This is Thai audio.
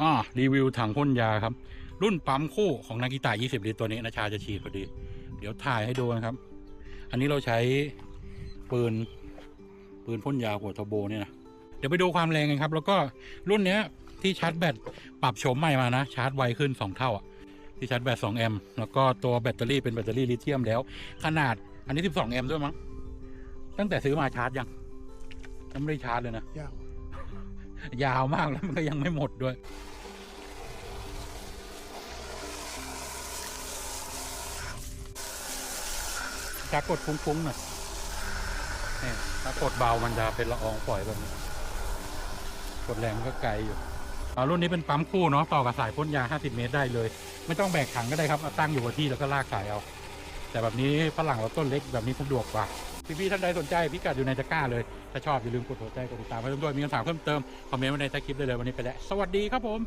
อ่ารีวิวถังพ่นยาครับ รุ่นปั๊มคู่ของนากิตะ20 ลิตรตัวนี้นะชาจะฉีดพอดี เดี๋ยวถ่ายให้ดูนะครับ อันนี้เราใช้ปืนปืนพ่นยาหัวเทอร์โบเนี่ยนะเดี๋ยวไปดูความแรงกันครับ แล้วก็รุ่นเนี้ยที่ชาร์จแบตปรับโฉมใหม่มานะ ชาร์จไวขึ้น 2 เท่าอะที่ชาร์จแบต2แอมป์แล้วก็ตัวแบตเตอรี่เป็นแบตเตอรี่ลิเธียมแล้ว ขนาดอันนี้ 12 แอมป์ด้วยมั้งตั้งแต่ซื้อมาชาร์จยังยังไม่ได้ชาร์จเลยนะยาว ยาวมากแล้วมันก็ยังไม่หมดด้วย จะกดฟุ้งๆหน่อยนี่ถ้ากดเบามันจะเป็นละอองปล่อยแบบนี้ กดแรงก็ไกลอยู่อ่ารุ่นนี้เป็นปั๊มคู่เนาะต่อกับสายพ่นยา 50 เมตรได้เลย ไม่ต้องแบกถังก็ได้ครับเอาตั้งอยู่กับที่แล้วก็ลากสายเอา แต่แบบนี้ฝรั่งเราต้นเล็กแบบนี้สะดวกกว่าพี่ๆท่านใดสนใจพิกัดอยู่ในตะกร้าเลย ถ้าชอบอย่าลืมกดหัวใจกดติดตามไว้ด้วยมีคำถามเพิ่มเติม คอมเมนต์ไว้ในใต้คลิปได้เลยวันนี้ไปแล้ว สวัสดีครับผม